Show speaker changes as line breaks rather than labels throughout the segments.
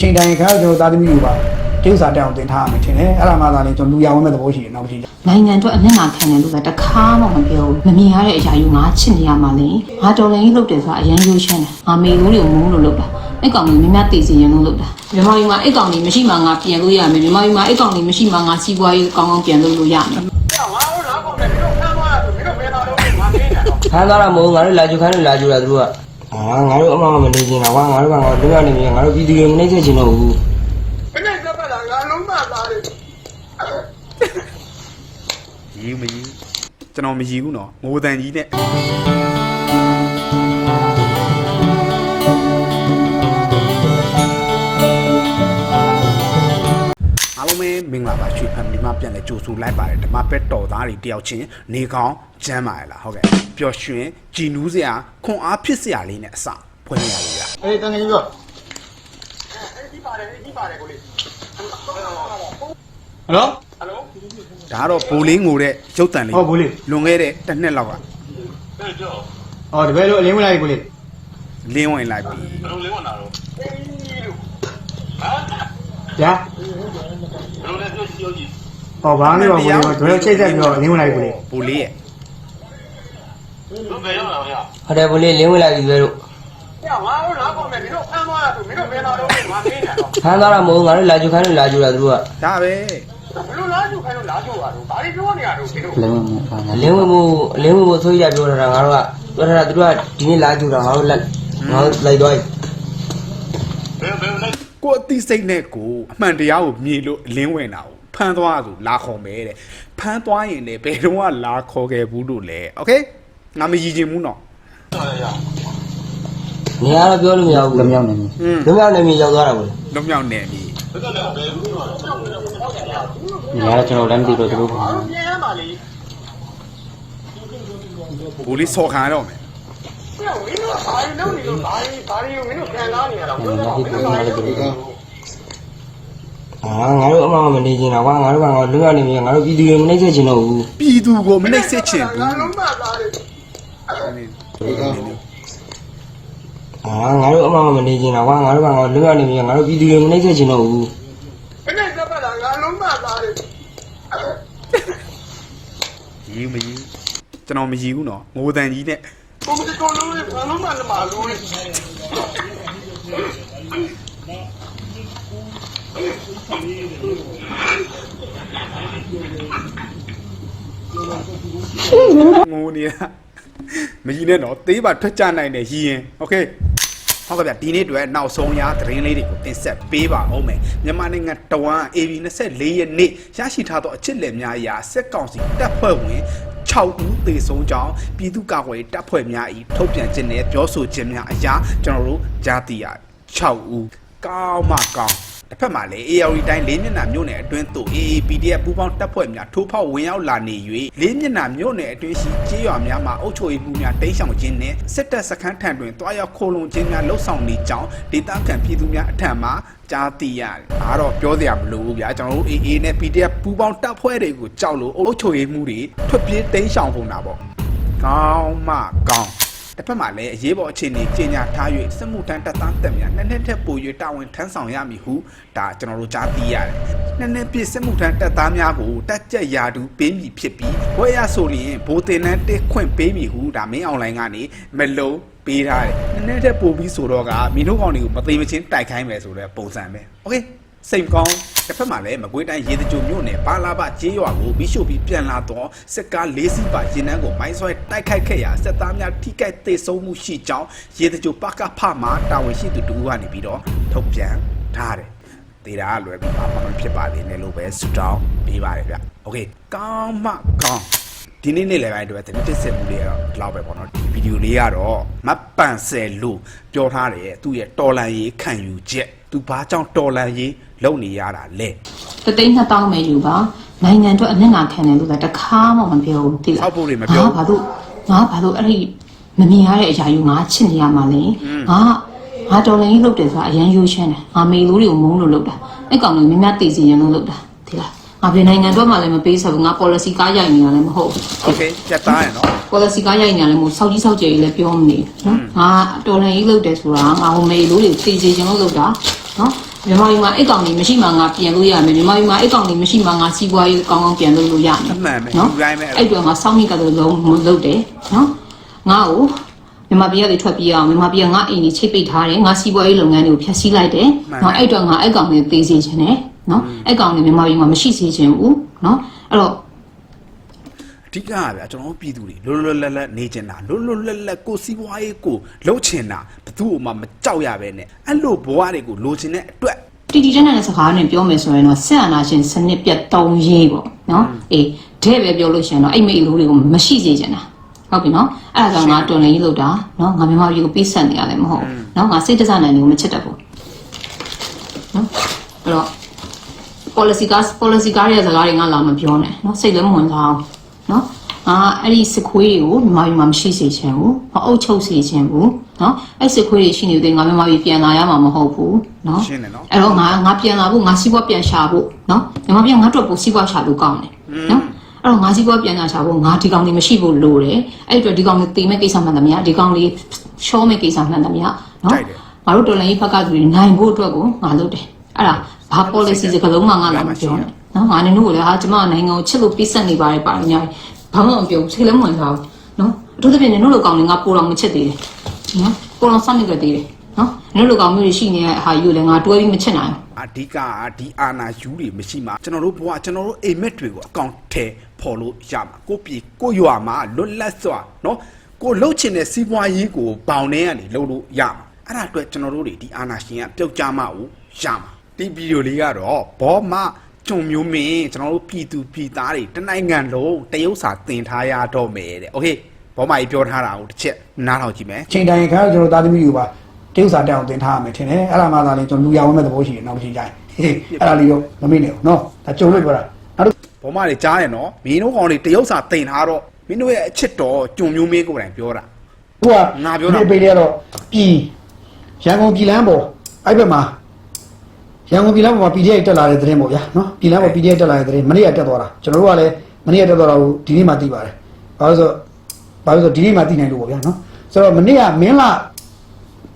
ချိန်တိုင်းခါကျွန်တော်သားသမီးတွေပါကိစ္စတက်အောင်တင်ထားရမယ်ထင်တယ်အဲ့ဒါမှသာလေကျွန်တော်လူရဝင်မဲ့သဘောရှိတယ်နောက်တစ်ချိန်
နိုင်ငံအတွက်အနစ်နာခံတယ်လို့ကတခါမှမပြောဘူးမမြင်ရတဲ့အရာယူငါချစ်နေရမှလေငါတော်လည်းကြီးလုပ်တယ်ဆိုတာအရန်ရိုးရှင်းတယ်ငါမေလို့တွေကိုမုန်းလို့လုပ်တာအဲ့ကောင်ကြီးမများသိစီရင်လို့လုပ်တာမြန်မာပြည်မှာအဲ့ကောင်ကြီးမရှိမှငါပြန်လို့ရမယ်မြန်မာပြည်မှာအဲ့ကောင်ကြီးမရှိမှငါစီးပွားရေးကောင်းကောင်းပြန်လုပ်လို့ရမယ်
ငါတို့လားပေါ့မယ်မင်းတို့ဖမ်းသွားတာဆိုမင်းတို့ဘယ်တော့တော့ငါမင်းညာတော့
ခန်းသွားတာမဟုတ်ငါတို့လာကြခိုင်းလို့လာကြတာသူတို့က အာငါတို့အမှမမနေချင်တာကွာငါတို့ကငါတို့ရနေပြီငါတို့ပြည်သူတွေမနေချင်တော့ဘူး
ဘယ်နဲ့စပတ်လာငါလုံးမသားတယ်
ရီမရီကျွန်တော်မရီဘူးနော်ငိုတန်ကြီးနဲ့ လုံးပဲမင်္ဂလာပါရွှေဖန်ဒီမှာပြန်လဲကြိုဆိုလိုက်ပါတယ်ဓမ္မပက်တော်သားတွေတယောက်ချင်းနေကောင်းကျမ်းပါရလားဟုတ်ကဲ့ပျော်ရွှင်ကြည်နူးစရာခွန်အားဖြစ်စရာလေးနဲ့အစဖွင့်ရရရ
အေးတန်ငယ်ပြောအဲ့ဒီပါတယ်အဲ့ဒီပါတယ်ကိုလေးဟယ်လို
ဒါကတော့ဘိုးလေးငိုတဲ့ရုပ်တံလေး
ဟုတ်ဘူးလေ
လွန်ခဲ့တဲ့တစ်နှစ်လောက်က
အဲ့ကြော
ဟောတပည့်လို့အလင်းဝင်လိုက်ကိုလေ
လင်းဝင်လိုက်ပြီ
ဘယ်လိုလဲဝင်လာတော့အေးလို့ဟမ်
ညာ
ဘယ်လိုလဲပြောကြည့်ရောကြည့်
ဟောဘာလို့ကိုလေတို့ချိတ်ဆက်ပြီးတော့အလင်းဝင်လိုက်ကိုလေ
ဘိုးလေးရဲ့
တို့ဘယ်ရောက်လာမလဲ
ဟုတ်တယ်ဘလေးလင်းဝင်လာပြီပဲတို့။
ညငါတို့လားပေါ့မယ်မင်းတို့ဖမ်းသွားတာဆိုမင်းတို့ဘယ်တော့တော့ငါမင်းညာတော့
ခန်းသွားတာမဟုတ်ငါတို့လာကြခိုင်းလို့လာကြတာသူတို့က
ဒါပဲ
ဘယ်လိုလားယူခိုင်းလို့လားကြိုတာတော့ဘာတွေပြောနေရတော့မင်းတို့
လင်းဝင်မှုလင်းဝင်မှုဆိုရပြောတာငါတို့ကပြောတာသူတို့ကဒီနေ့လာကြတာငါတို့လက်ငါတို့လိုက်သွားပြီ
ဘယ်ဘယ်လဲ
ကိုယ်အသိစိတ်နဲ့ကိုအမှန်တရားကိုမြင်လို့အလင်းဝင်တာကိုဖမ်းသွားဆိုလာခေါ်မယ်တဲ့ဖမ်းသွားရင်လည်းဘယ်တော့မှလာခေါ်ခဲ့ဘူးလို့လဲโอเคငါမရည်ချင်ဘူးနော်
ရရ
နေရာတော့ပြောလို့မရဘူးလမြောက်နေပြီ
อืม
လမြောက်နေပြီရောက်သွားတာကို
လွတ်မြောက်နေပြီ
ဘယ်တော့လဲဘယ်ဘူးတော့
နေရာကျွန်တော်လည်းမသိတော့သူတို့
ငါတို့ပြန်ရမှာလေ
ဘိုးလေးဆော်ခံရတော့မယ် ။
ပြောမင်းတို့ဘာတွေလုပ်နေလို့ဘာတွေဘာတွေကိုမင်းတို့ခံစားနေရတာဘယ်လိုလဲမင်းတို့ဘာတွေလုပ်နေလဲ
အာငါတို့အမှမနေချင်တာကွာငါတို့ကငါတို့ရနေပြီငါတို့ပြည်သူတွေမနေချင်တော့ဘူး
ပြည်သူကိုမနှိမ့်စစ်ချင်ဘူး
ငါလုံးမသားတယ်
အာငါတို့အမှမနေချင်တာကွာငါတို့ကငါတို့ရနေပြီငါတို့ပြည်သူတွေမနေချင်တော့ဘူး။
ဘယ်နဲ့စပတ်လာငါလုံးမသားတယ်
ရီမရီကျွန်တော်မရီဘူးနော်ငိုတန်ကြီးနဲ့။
ဘုံတတော်လုံးငါလုံးမလမလို့လေ။
ငိုနေတာမရီနဲ့တော့သေးပါထွက်ကြနိုင်တယ်ရီရင်โอเคဟုတ်ကဲ့ဗျဒီနေ့အတွက်နောက်ဆုံးရသတင်းလေးတွေကိုတင်ဆက်ပေးပါအောင်မယ်မြန်မာနိုင်ငံတဝမ်း AB 24ရက်နေ့ရရှိထားသောအချစ်လက်များအရာစက်ကောင်စီတပ်ဖွဲ့ဝင် 6ဦးသေဆုံးကြောင်းပြည်သူ့ကာကွယ်ရေးတပ်ဖွဲ့များ၏ထုတ်ပြန်ခြင်းနဲ့ပြောဆိုခြင်းများအရာကျွန်တော်တို့ကြားသိရတယ်6ဦးကောင်းမှကောင်း တစ်ဖက်မှာလည်း AR တိုင်းလေးမျက်နှာမြို့နယ်အတွင်းသို့ AAPDF ပူးပေါင်းတပ်ဖွဲ့များထိုးဖောက်ဝင်ရောက်လာနေ၍လေးမျက်နှာမြို့နယ်အတွင်းရှိကျေးရွာများမှာအုပ်ချုပ်ရေးမှုများတိမ်းရှောင်ခြင်းနဲ့စစ်တပ်စခန်းထံတွင်တွားရောက်ခိုလုံခြင်းများလှုပ်ဆောင်နေကြောင်းဒေသခံပြည်သူများအထံမှကြားသိရတယ်။ဒါတော့ပြောစရာမလိုဘူးဗျာကျွန်တော်တို့ AA နဲ့ PDF ပူးပေါင်းတပ်ဖွဲ့တွေကိုကြောက်လို့အုပ်ချုပ်ရေးမှုတွေထွက်ပြေးတိမ်းရှောင်ကုန်တာပေါ့။ကောင်းမှကောင်း တစ်ဖက်မှာလည်းအရေးပေါ်အခြေအနေကြီးညာထား၍စစ်မှုထမ်းတပ်သားတက်များနှစ်နှစ်ထက်ပို၍တာဝန်ထမ်းဆောင်ရမည်ဟုဒါကျွန်တော်တို့ကြားသိရတယ်။နှစ်နှစ်ပြည့်စစ်မှုထမ်းတပ်သားများကိုတက်ကြက်ရာတူပေးမည်ဖြစ်ပြီးဘွဲရဆိုရင်ဘိုးတင်နှန်းတက်ခွင့်ပေးမည်ဟုဒါမင်းအွန်လိုင်းကနေမလုံးပေးထားတယ်။နှစ်နှစ်ထက်ပိုပြီးဆိုတော့ကမင်းတို့ကောင်တွေကိုမသိမချင်းတိုက်ခိုင်းမယ်ဆိုတဲ့ပုံစံပဲ။ Okay စိတ်ကောင်းတစ်ဖက်မှာလည်းမကွေးတိုင်းရေတကြိုမြို့နယ်ပါလာပကျေးရွာကိုမိရှုပြီးပြန်လာတော့စစ်ကား၄စီးပါရင်နှန်းကိုမိုင်းဆွဲတိုက်ခိုက်ခဲ့ရာစစ်သားများထိခိုက်ဒေဆုံးမှုရှိကြောင်းရေတကြိုပကဖမှာတာဝန်ရှိသူတူကနေပြီးတော့ထုတ်ပြန်ထားတယ်။ဒေတာကလွယ်ပြီးပါမှမဖြစ်ပါသေးနဲ့လို့ပဲဆူတောင်းပေးပါတယ်ဗျ။ Okay ကောင်းမှကောင်းဒီနေ့နေ့လည်းပိုင်းအတွက်တတိတစ်ဆက်မှုလေးကတော့ဒီလောက်ပဲပေါ့နော်ဒီဗီဒီယိုလေးကတော့မပန်ဆယ်လို့ပြောထားတယ်သူ့ရဲ့တော်လန်ရေးခံယူချက်သူဘာကြောင့်တော်လန်ရေး လုပ်နေရတာလဲ
တသိန်းနှစ်တောင်းမယ်ယူပါနိုင်ငံအတွက်အမျက်နာခံတယ်လို့ကတခါမှမပြောဘူးသိလား
ဟုတ်ဖို့တွေမပြောဘူး
ဘာလို့ငါဘာလို့အဲ့ဒီမမြင်ရတဲ့အရာယူငါချစ်နေရမှာလဲငါငါတော်လည်းကြီးလုပ်တယ်ဆိုတာအရန်ရိုးရှင်းတယ်ငါမေလို့တွေကိုမုန်းလို့လုပ်တာအဲ့ကောင်တွေများများတည်စီရင်လို့လုပ်တာသိလားငါပြည်နိုင်ငံတော့မှလည်းမပေးဆက်ဘူးငါ policy ကားရိုက်နေတာလည်းမဟုတ်ဘူး
okay ပြတ်သားရနော်
policy ကားရိုက်နေတာလည်းမဟုတ်စောက်ကြီးစောက်ကြယ်ကြီးလည်းပြောမနေနော်ငါတော်လည်းကြီးလုပ်တယ်ဆိုတာငါဟိုမေလို့တွေကိုတည်စီရင်လို့လုပ်တာနော် မြန်မာပြည်မှာအိတ်ကောင်တွေမရှိမှငါပြန်လို့ရမယ်မြန်မာပြည်မှာအိတ်ကောင်တွေမရှိမှငါစီးပွားရေးကောင်းကောင်းပြန်လုပ်လို့ရမယ်
အမှန်ပဲ
နော်
လူတိုင်းပဲအဲ့လို
အဲ့အတွက်ငါစောင့်မိကတော့လုံးမလုပ်တယ်နော်ငါ့ကိုမြန်မာပြည်ကနေထွက်ပြေးအောင်မြန်မာပြည်ကငါအိမ်ကြီးချိတ်ပိတ်ထားတယ်ငါစီးပွားရေးလုပ်ငန်းတွေကိုဖျက်ဆီးလိုက်တယ်နော်အဲ့အတွက်ငါအိတ်ကောင်တွေသေးစေချင်တယ်နော်အိတ်ကောင်တွေမြန်မာပြည်မှာမရှိစေချင်ဘူးနော်အဲ့တော့
အ ဓိကကဗျာကျွန်တော်တို့ပြည်သူတွေလွတ်လွတ်လပ်လပ်နေချင်တာလွတ်လွတ်လပ်လပ်ကိုစီးပွားရေးကိုလှုပ်ချင်တာဘသူ့မှမကြောက်ရပဲနဲ့အဲ့လိုဘဝတွေကိုလိုချင်တဲ့အတွက်
တီတီတန်းတန်းတဲ့စကားနဲ့ပြောမယ်ဆိုရင်တော့ဆက်အာနာရှင်စနစ်ပြတ်တုံးရေးပေါ့နော်အေးတဲ့ပဲပြောလို့ရှိရင်တော့အဲ့မိတ်လူတွေကိုမရှိစေချင်တာဟုတ်ပြီနော်အဲ့ဒါကြောင့်ငါတွန်လင်းရေးလုပ်တာနော်ငါမြန်မာပြည်ကိုပေးဆက်နေရတယ်မဟုတ်ဘူးနော်ငါစိတ်တစားနိုင်တွေကိုမချစ်တတ်ဘူးနော်အဲ့တော့ policy က policy ကားရဲ့စကားတွေငါလာမပြောနဲ့နော်စိတ်လည်းမဝင်စားအောင် နော်အာအဲ့ဒီစစ်ခွေးတွေကိုမြန်မာပြည်မှာမရှိစေချင်ဘူးမအုပ်ချုပ်စေချင်ဘူးနော်အဲ့စစ်ခွေးတွေရှိနေတဲ့ငါမြန်မာပြည်ပြန်လာရမှာမဟုတ်ဘူးနော်
ရှင်းတယ်နော်
အဲ့တော့ငါငါပြန်လာဖို့ငါစီးပွားပြန်ရှာဖို့နော်မြန်မာပြည်ကငါတို့ပိုစီးပွားရှာလို့ကောင်းတယ်နော်အဲ့တော့ငါစီးပွားပြန်လာရှာဖို့ငါဒီကောင်တွေမရှိဖို့လိုတယ်အဲ့အတွက်ဒီကောင်တွေတိမ်မဲ့ကိစ္စမှန်သမျှဒီကောင်တွေရှောမဲ့ကိစ္စမှန်သမျှနော်ငါတို့တော်လိုင်းရေးဘက်ကသူတွေနိုင်ဖို့အတွက်ကိုငါလုပ်တယ်အဲ့ဒါဘာ policy စကလုံးမှငါလာမပြောနဲ့နော်ငါနေတို့ကလည်းဟာကျမနိုင်ငံကိုချစ်လို့ပြစ်ဆက်နေပါတယ်ပါညာ ဘာမှမပြောဘူးစိတ်လည်းမဝင်စားဘူးနော်အထူးသဖြင့်နင်တို့လိုကောင်တွေငါပိုတော်မချစ်သေးတယ်နော်ပိုတော်စနစ်ကြသေးတယ်နော်နင်တို့လိုကောင်မျိုးတွေရှိနေတဲ့ဟာကြီးကိုလည်းငါတွဲပြီးမချစ်နိုင်ဘူး
အဓိကဒီအာနာယူတွေမရှိမှာကျွန်တော်တို့ဘဝကျွန်တော်တို့အိမ်မက်တွေကိုအကောင့်ထဲပေါ်လို့ရမှာကိုပြေကိုရွာမှာလွတ်လပ်စွာနော်ကိုလှုပ်ချင်တဲ့စီးပွားရေးကိုဘောင်ထဲကနေလှုပ်လို့ရမှာအဲ့ဒါအတွက်ကျွန်တော်တို့တွေဒီအာနာရှင်ကပျောက်ကြမှာကိုရမှာဒီဗီဒီယိုလေးကတော့ဘောမ ကျုံမျိုးမင်းကျွန်တော်တို့ပြည်သူပြည်သားတွေတနိုင်ငံလုံးတရုတ်စာတင်ထားရတော့မယ်တဲ့โอเคဘောမကြီးပြောထားတာကိုတစ်ချက်နားထောင်ကြည့်မယ်
ချိန်တိုင်းခါကျွန်တော်သားသမီးတွေပါတရုတ်စာတက်အောင်တင်ထားရမယ်ထင်တယ်အဲ့ဒါမှသာလေကျွန်တော်လူရဝဲမဲ့သဘောရှိတယ်နောက်တစ်ချိန်ကျရင်ဟေးအဲ့ဒါလေးတော့မမေ့နဲ့ဘူးနော်ဒါကြုံလို့ပြောတာနောက်တစ်
ဘောမတွေကြားတယ်နော်မင်းတို့ကောင်တွေတရုတ်စာတင်ထားတော့မင်းတို့ရဲ့အချစ်တော်ကြုံမျိုးမင်းကိုယ်တိုင်ပြောတာ
ခုက
ငါပြောတာ
ဒီပေတွေကတော့ပြည်ရန်ကုန်ပြည်လမ်းပေါ်အဲ့ဘက်မှာ ရန်ကုန်ပြည်လမ်းပေါ်မှာ PDF တက်လာတဲ့သတင်းပေါ့ဗျာနော်ပြည်လမ်းပေါ် PDF တက်လာတဲ့သတင်းမနေ့ကတက်သွားတာကျွန်တော်တို့ကလည်းမနေ့ကတက်သွားတာကိုဒီနေ့မှသိပါတယ်ဘာလို့ဆိုဘာလို့ဆိုဒီနေ့မှသိနိုင်လို့ပေါ့ဗျာနော်ဆိုတော့မနေ့ကမင်းလာ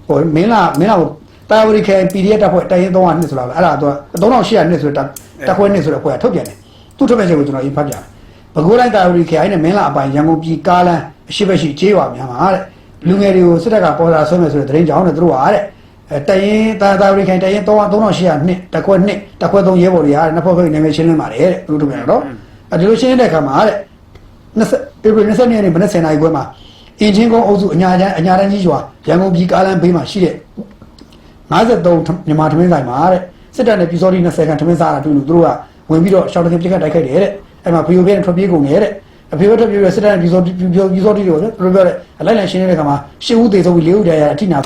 ဟိုမင်းလာမင်းလာကိုတာဝရီခဲ PDF တက်ဖွဲ့တိုင်ရင်300နှစ်ဆိုလားအဲ့ဒါတော့3800နှစ်ဆိုတော့တက်ဖွဲ့နှစ်ဆိုတော့ဖွဲ့ထုတ်ပြန်တယ်သူ့ထုတ်ပြန်ချက်ကိုကျွန်တော်အရင်ဖတ်ပြတယ်ဘကိုးတိုင်းတာဝရီခဲအဲ့နဲ့မင်းလာအပိုင်ရန်ကုန်ပြည်ကားလမ်းအရှိဘက်ရှိကျေးရွာများမှာတဲ့လူငယ်တွေကိုစစ်တပ်ကပေါ်လာဆွဲမယ်ဆိုတဲ့သတင်းကြောင့်တဲ့သူတို့ဟာတဲ့အဲ တရင်တာတာဝရီခဲတရင်300 3800နှစ်တက်ခွဲနှစ်တက်ခွဲ3ရဲဘော်တွေဟာနှစ်ဖက်ဖက်နာမည်ရှင်းလင်းပါတယ်တဲ့သူတို့ပြန်တော့အဲဒီလိုရှင်းတဲ့အခါမှာတဲ့20ဧပြီ22ရက်နေ့မနက်10:00နာရီခွဲမှာအင်ဂျင်ကုန်းအုပ်စုအညာချမ်းအညာတန်းကြီးရွာရန်ကုန်ပြည်ကားလမ်းဘေးမှာရှိတဲ့53မြန်မာထမင်းဆိုင်မှာတဲ့စစ်တပ်နဲ့ပြည်စောတိ20ခန်းထမင်းစားတာတွေ့လို့သူတို့ကဝင်ပြီးတော့ရှောင်းတခင်ပြစ်ခတ်တိုက်ခိုက်တယ်တဲ့အဲ့မှာဖီယိုဖဲနဲ့ထွက်ပြေးကုန်တယ်တဲ့အဖေဘထွက်ပြေးပြီးစစ်တပ်နဲ့ပြည်စောတိပြည်စောတိတွေပေါ့သူတို့ပြောတဲ့အလိုက်လိုက်ရှင်းနေတဲ့ခါမှာရှစ်ဦးသေဆုံးပြီးလေးဦးတရားရအထိနာ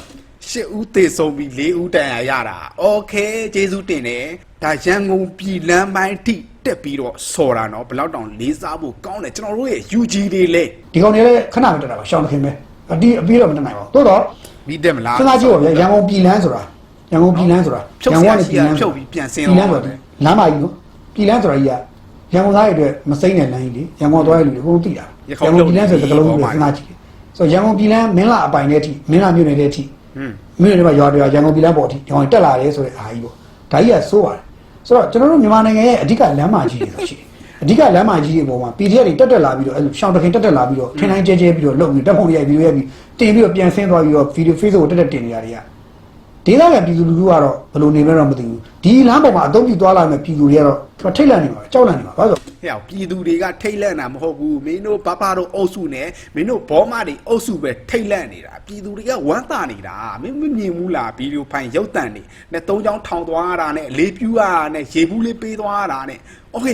ရှစ်ဦးသေဆုံးပြီးလေးဦးတန်ရာရတာโอเคကျေးဇူးတင်တယ်ဒါရန်ကုန်ပြည်လမ်းပိုင်းထိတက်ပြီးတော့ဆော်တာနော်ဘယ်လောက်တောင်လေးစားဖို့ကောင်းတယ်ကျွန်တော်တို့ရဲ့ UG တွေလေ
ဒီကောင်တွေလည်းခဏမတက်တာပါရှောင်းတခင်ပဲအတီးအပြေးတော့မတက်နိုင်ပါဘူးတိုးတော့
ပြီးတက်မလား
စဉ်းစားကြည့်ပါဗျာရန်ကုန်ပြည်လန်းဆိုတာရန်ကုန်ပြည်လန်းဆိုတာ
ဖြုတ်
ရန်
ဆရာ
ကုန်
ရှိ
ပြည်
ရ
လန်း
ဖြုတ်ပြီးပြန်ဆင်း
ပြည်လန်း
တော့
ဆိုတာလမ်းမကြီးနော်ပြည်လန်းဆိုတာကြီးကရန်ကုန်သားတွေအတွက်မစိမ့်တဲ့လမ်းကြီးလေရန်ကုန်သွားရလူတွေဘုံသိတာရန်ကုန်ပြည်လန်းဆိုတဲ့ကလုံးကြီးပဲစဉ်းစားကြည့်ဆိုရန်ကုန်ပြည်လန်းမင်းလာအပိုင်တဲ့အထိမင်းလာမြို့နယ်တဲ့အထိ
ဟွန်း
မြို့နယ်တွေမှာရွာတွေရန်ကုန်ပြည်လန်းပေါ်အထိရောင်းတက်လာတယ်ဆိုတဲ့အားကြီးပေါ့ဒါကြီးကစိုးပါတယ်ဆိုတော့ကျွန်တော်တို့မြန်မာနိုင်ငံရဲ့အဓိကလမ်းမကြီးတွေဆိုရှိတယ်အဓိကလမ်းမကြီးတွေပေါ်မှာ PDF တွေတက်တက်လာပြီးတော့အဲ့လိုရှောင်းတခင်တက်တက်လာပြီးတော့ထင်းတိုင်းကျဲကျဲပြီးတော့လုပ်ပြီးတက်ဖို့ရိုက်ပြီးရိုက်ပြီးတင်ပြီးတော့ပြန်ဆင်းသွားပြီးတော့ဗီဒီယို Facebook ကိုတက်တက်တင်နေရတွေက ဒေသခံပြည်သူလူထုကတော့ဘယ်လိုနေမလဲတော့မသိဘူးဒီလမ်းပေါ်မှာအသုံးပြုသွားလာမယ့်ပြည်သူတွေကတော့သူကထိတ်လန့်နေမှာပဲကြောက်လန့်နေမှာဘာလို့လဲဆိုတော့
ဟဲ့ပြည်သူတွေကထိတ်လန့်တာမဟုတ်ဘူးမင်းတို့ဘဘတို့အုပ်စုနဲ့မင်းတို့ဘောမတွေအုပ်စုပဲထိတ်လန့်နေတာပြည်သူတွေကဝမ်းသာနေတာမင်းမမြင်ဘူးလားဗီဒီယိုဖိုင်ရုပ်တံနေနဲ့သုံးချောင်းထောင်သွားရတာနဲ့အလေးပြူရတာနဲ့ရေဘူးလေးပေးသွားရတာနဲ့โอเค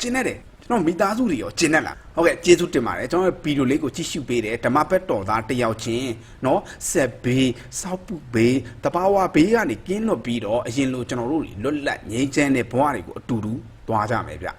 ကျင်းနေတယ် ကျွန်တော်မိသားစုတွေရောကျင်တတ်လားဟုတ်ကဲ့ကျေးဇူးတင်ပါတယ်ကျွန်တော်ဗီဒီယိုလေးကိုကြည့်ရှုပေးတယ်ဓမ္မဘက်တော်သားတယောက်ချင်းเนาะဆက်ဘေးစောက်ပုဘေးတဘာဝဘေးကနေကင်းလွတ်ပြီးတော့အရင်လိုကျွန်တော်တို့တွေလွတ်လပ်ငြိမ်းချမ်းတဲ့ဘဝတွေကိုအတူတူသွားကြမယ်ဗျ